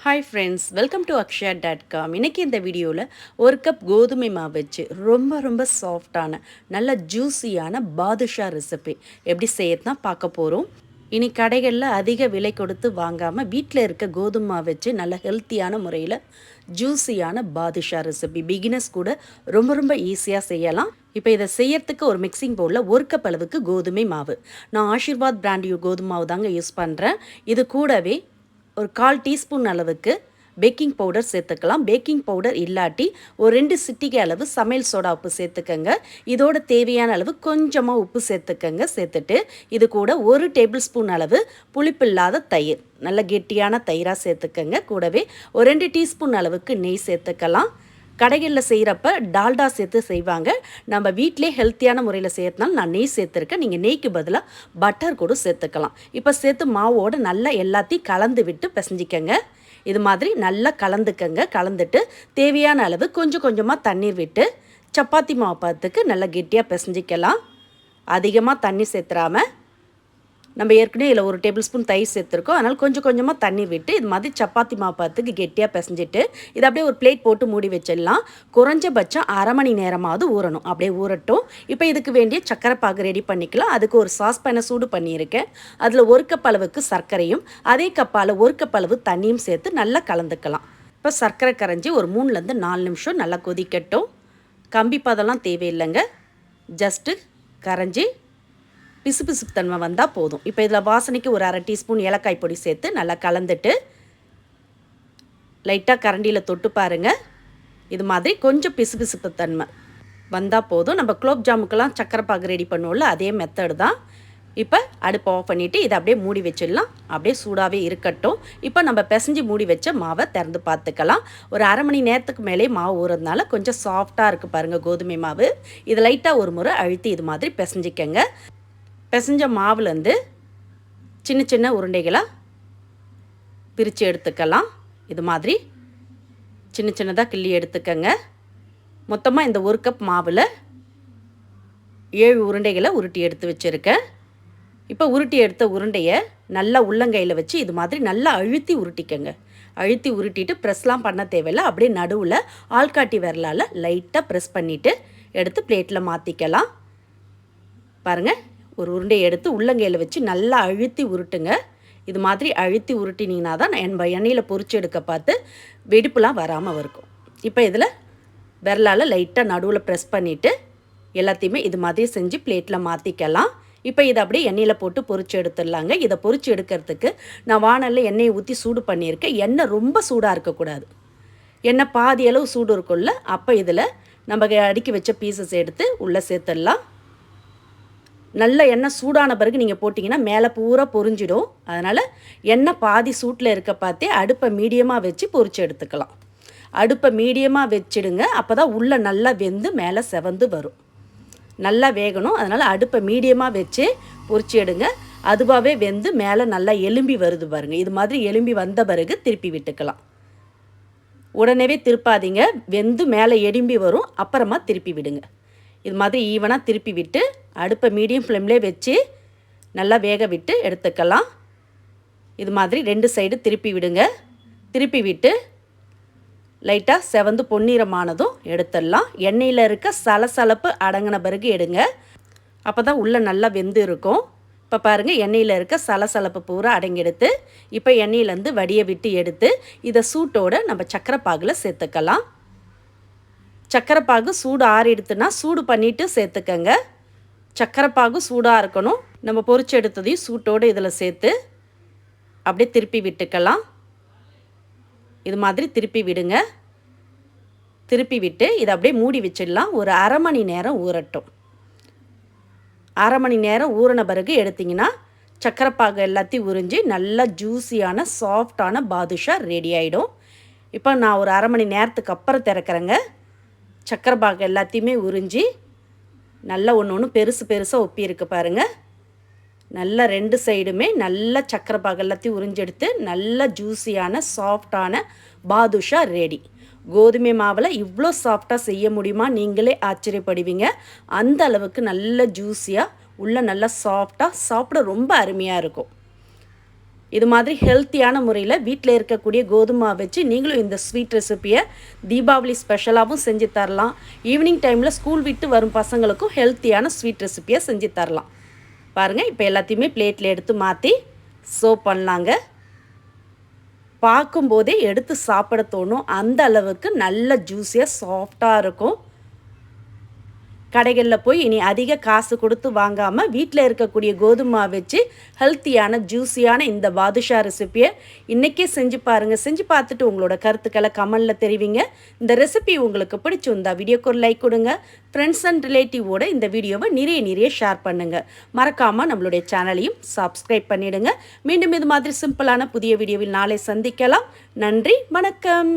Hi friends welcome to Akshaya dot com இன்றைக்கி இந்த வீடியோவில் ஒரு கப் கோதுமை மாவு வச்சு ரொம்ப ரொம்ப சாஃப்டான நல்ல ஜூஸியான பாதுஷா ரெசிபி எப்படி செய்யறதுனா பார்க்க போகிறோம் இனி கடைகளில் அதிக விலை கொடுத்து வாங்காமல் வீட்டில் இருக்க கோதுமை மாவு வச்சு நல்ல ஹெல்த்தியான முறையில் ஜூஸியான பாதுஷா ரெசிபி பிகினர்ஸ் கூட ரொம்ப ரொம்ப ஈஸியாக செய்யலாம். இப்போ இதை செய்யறதுக்கு ஒரு மிக்சிங் பவுலில் ஒரு கப் அளவுக்கு கோதுமை மாவு. நான் ஆஷிர்வாத் பிராண்ட் கோதுமை மாவு தாங்க யூஸ் பண்ணுறேன் இது கூடவே ஒரு கால் டீஸ்பூன் அளவுக்கு பேக்கிங் பவுடர் சேர்த்துக்கலாம். பேக்கிங் பவுடர் இல்லாட்டி ஒரு ரெண்டு சிட்டிகை அளவு சமையல் சோடா உப்பு சேர்த்துக்கங்க. இதோட தேவையான அளவு கொஞ்சமாக உப்பு சேர்த்துக்கங்க. சேர்த்துட்டு இது கூட ஒரு டேபிள் ஸ்பூன் அளவு புளிப்பில்லாத தயிர். நல்ல கெட்டியான தயிராக சேர்த்துக்கங்க. கூடவே ஒரு ரெண்டு டீஸ்பூன் அளவுக்கு நெய் சேர்த்துக்கலாம். கடைகளில் செய்கிறப்ப டால்டா சேர்த்து செய்வாங்க. நம்ம வீட்டிலே ஹெல்த்தியான முறையில் சேர்த்தனால நான் நெய் சேர்த்துருக்கேன். நீங்கள் நெய்க்கு பதிலாக பட்டர் கூட சேர்த்துக்கலாம். இப்போ சேர்த்து மாவோடு நல்லா எல்லாத்தையும் கலந்து விட்டு பிசைஞ்சிக்கங்க. இது மாதிரி நல்லா கலந்துக்கங்க. கலந்துட்டு தேவையான அளவு கொஞ்சம் கொஞ்சமாக தண்ணீர் விட்டு சப்பாத்தி மாவு பார்த்துக்கு நல்லா கெட்டியாக பிசைஞ்சிக்கலாம். அதிகமாக தண்ணி சேர்த்துறாமல் நம்ம ஏற்கனவே இதில் ஒரு டேபிள் ஸ்பூன் தயிர் சேர்த்துருக்கோம். அதனால் கொஞ்சம் கொஞ்சமாக தண்ணி விட்டு இது மாதிரி சப்பாத்தி மாப்பாத்துக்கு கெட்டியாக பிசைஞ்சிட்டு இதை அப்படியே ஒரு பிளேட் போட்டு மூடி வச்சிடலாம். குறைஞ்சபட்சம் அரை மணி நேரமாவது ஊறணும். அப்படியே ஊறட்டும். இப்போ இதுக்கு வேண்டிய சக்கரை பாகு ரெடி பண்ணிக்கலாம். அதுக்கு ஒரு சாஸ் பேனை சூடு பண்ணியிருக்கேன். அதில் ஒரு கப் அளவுக்கு சர்க்கரையும் அதே கப்பால் ஒரு கப் அளவு தண்ணியும் சேர்த்து நல்லா கலந்துக்கலாம். இப்போ சர்க்கரை கரைஞ்சி ஒரு மூணுலேருந்து நாலு நிமிஷம் நல்லா கொதிக்கட்டும். கம்பி பதம்லாம் தேவையில்லைங்க. ஜஸ்ட்டு கரைஞ்சி பிசுபிசுப்புத்தன்மை தன்மை வந்தால் போதும். இப்போ இதில் வாசனைக்கு ஒரு அரை டீஸ்பூன் ஏலக்காய் பொடி சேர்த்து நல்லா கலந்துட்டு லைட்டாக கரண்டியில் தொட்டு பாருங்கள் இது மாதிரி கொஞ்சம் பிசுபிசுப்புத்தன்மை தன்மை வந்தால் போதும். நம்ம குலோப் ஜாமுக்கெல்லாம் சக்கரை பாகு ரெடி பண்ணுவோம்ல அதே மெத்தடு தான். இப்போ அடுப்பை ஆஃப் பண்ணிவிட்டு இதை அப்படியே மூடி வச்சிடலாம். அப்படியே சூடாகவே இருக்கட்டும். இப்போ நம்ம பிசைஞ்சு மூடி வச்ச மாவை திறந்து பார்த்துக்கலாம். ஒரு அரை மணி நேரத்துக்கு மேலே மாவு ஊறதுனால கொஞ்சம் சாஃப்டாக இருக்குது பாருங்கள் கோதுமை மாவு. இது லைட்டாக ஒரு முறை அழுத்தி இது மாதிரி பிசைஞ்சிக்கங்க. பிசைஞ்ச மாவுலேருந்து சின்ன சின்ன உருண்டைகளாக பிரித்து எடுத்துக்கலாம். இது மாதிரி சின்ன சின்னதாக கிள்ளி எடுத்துக்கங்க. மொத்தமாக இந்த ஒரு கப் மாவில் ஏழு உருண்டைகளை உருட்டி எடுத்து வச்சுருக்கேன். இப்போ உருட்டி எடுத்த உருண்டையை நல்லா உள்ளங்கையில் வச்சு இது மாதிரி நல்லா அழுத்தி உருட்டிக்கங்க. அழுத்தி உருட்டிட்டு ப்ரெஸ்லாம் பண்ண தேவையில்லை. அப்படியே நடுவில் ஆள்காட்டி விரலால் லைட்டாக ப்ரெஸ் பண்ணிவிட்டு எடுத்து பிளேட்டில் மாற்றிக்கலாம் பாருங்கள் ஒரு உருண்டையை எடுத்து உள்ளங்கையில் வச்சு நல்லா அழுத்தி உருட்டுங்க. இது மாதிரி அழுத்தி உருட்டினீங்கன்னா தான் என் எண்ணெயில் பொறிச்சு எடுக்க பார்த்து வெடிப்புலாம் வராமல் இருக்கும் இப்போ இதில் விரலால் லைட்டாக நடுவில் ப்ரெஸ் பண்ணிவிட்டு எல்லாத்தையுமே இது மாதிரி செஞ்சு பிளேட்டில் மாற்றிக்கலாம் இப்போ இதை அப்படியே எண்ணெயில் போட்டு பொறிச்சு எடுத்துடலாங்க. இதை பொறிச்சு எடுக்கிறதுக்கு நான் வானலில் எண்ணெயை ஊற்றி சூடு பண்ணியிருக்கேன். எண்ணெய் ரொம்ப சூடாக இருக்கக்கூடாது. எண்ணெய் பாதி அளவு சூடு இருக்கும்ல அப்போ இதில் நம்ம அடுக்கி வச்ச பீசஸ் எடுத்து உள்ளே சேர்த்துடலாம். நல்ல எண்ணெய் சூடான பிறகு நீங்கள் போட்டிங்கன்னா மேலே பூரா பொரிஞ்சிடும். அதனால் எண்ணெய் பாதி சூட்டில் இருக்க பார்த்தே அடுப்பை மீடியமாக வச்சு பொரிச்சு எடுத்துக்கலாம். அடுப்பை மீடியமாக வச்சிடுங்க. அப்போ தான் உள்ளே நல்லா வெந்து மேலே செவந்து வரும். நல்லா வேகணும். அதனால் அடுப்பை மீடியமாக வச்சு பொரிச்சு எடுங்க. அதுவாகவே வெந்து மேலே நல்லா எலும்பி வருது பாருங்கள் இது மாதிரி எலும்பி வந்த பிறகு திருப்பி விட்டுக்கலாம். உடனே திருப்பாதீங்க. வெந்து மேலே எலும்பி வரும். அப்புறமா திருப்பி விடுங்க. இது மாதிரி ஈவனாக திருப்பி விட்டு அடுப்பை மீடியம் ஃப்ளேம்லேயே வச்சு நல்லா வேக விட்டு எடுத்துக்கலாம். இது மாதிரி ரெண்டு சைடு திருப்பி விடுங்க. திருப்பி விட்டு லைட்டாக செவந்து பொன்னிறமானதும் எடுத்துடலாம். எண்ணெயில் இருக்க சலசலப்பு அடங்கின பிறகு எடுங்க. அப்போ தான் உள்ளே நல்லா வெந்து இருக்கும். இப்போ பாருங்கள் எண்ணெயில் இருக்க சலசலப்பு பூரா அடங்கி இப்போ எண்ணெயிலேருந்து வடியை விட்டு எடுத்து இதை சூட்டோடு நம்ம சக்கரை பாகில் சேர்த்துக்கலாம். சக்கரை பாகு சூடு ஆறிடுத்துனா சூடு பண்ணிவிட்டு சேர்த்துக்கங்க. சக்கரை பாகு சூடாக இருக்கணும். நம்ம பொறிச்சு எடுத்ததையும் சூட்டோடு இதில் சேர்த்து அப்படியே திருப்பி விட்டுக்கலாம். இது மாதிரி திருப்பி விடுங்க. திருப்பி விட்டு இதை அப்படியே மூடி வச்சிடலாம். ஒரு அரை மணி நேரம் ஊறட்டும். அரை மணி நேரம் ஊறின பிறகு எடுத்திங்கன்னா சக்கரைப்பாகு எல்லாத்தையும் உறிஞ்சி நல்லா ஜூஸியான சாஃப்டான பாதுஷா ரெடி ஆகிடும் இப்போ நான் ஒரு அரை மணி நேரத்துக்கு அப்புறம் திறக்கிறேங்க. சக்கரை பாகு எல்லாத்தையுமே உறிஞ்சி நல்லா ஒன்று ஒன்று பெருசு பெருசாக ஒப்பி இருக்கு பாருங்கள் நல்லா ரெண்டு சைடுமே நல்லா சக்கரை பாகு எல்லாத்தையும் உறிஞ்செடுத்து நல்லா ஜூஸியான சாஃப்டான பாதுஷா ரெடி கோதுமை மாவில் இவ்வளோ சாஃப்டாக செய்ய முடியுமா? நீங்களே ஆச்சரியப்படுவீங்க. அந்த அளவுக்கு நல்ல ஜூஸியாக உள்ள நல்லா சாஃப்டாக சாப்பிட ரொம்ப அருமையாக இருக்கும். இது மாதிரி ஹெல்த்தியான முறையில் வீட்டில் இருக்கக்கூடிய கோதுமை வச்சு நீங்களும் இந்த ஸ்வீட் ரெசிப்பியை தீபாவளி ஸ்பெஷலாகவும் செஞ்சு தரலாம். ஈவினிங் டைமில் ஸ்கூல் விட்டு வரும் பசங்களுக்கும் ஹெல்த்தியான ஸ்வீட் ரெசிப்பியை செஞ்சு தரலாம். பாருங்கள் இப்போ எல்லாத்தையுமே பிளேட்டில் எடுத்து மாற்றி சர்வ் பண்ணலாங்க. பார்க்கும்போதே எடுத்து சாப்பிட தோணும். அந்த அளவுக்கு நல்ல ஜூஸியாக சாஃப்டாக இருக்கும். கடைகளில் போய் இனி அதிக காசு கொடுத்து வாங்காமல் வீட்டில் இருக்கக்கூடிய கோதுமை வச்சு ஹெல்த்தியான ஜூஸியான இந்த பாதுஷா ரெசிப்பியை இன்றைக்கே செஞ்சு பாருங்கள் செஞ்சு பார்த்துட்டு உங்களோட கருத்துக்களை கமெண்டில் தெரிவிங்க. இந்த ரெசிபி உங்களுக்கு பிடிச்சிருந்தா வீடியோக்கு ஒரு லைக் கொடுங்க. ஃப்ரெண்ட்ஸ் அண்ட் ரிலேட்டிவோட இந்த வீடியோவை நிறைய நிறைய ஷேர் பண்ணுங்கள் மறக்காமல் நம்மளுடைய சேனலையும் சப்ஸ்கிரைப் பண்ணிவிடுங்க மீண்டும் இது மாதிரி சிம்பிளான புதிய வீடியோவில் நாளை சந்திக்கலாம். நன்றி வணக்கம்.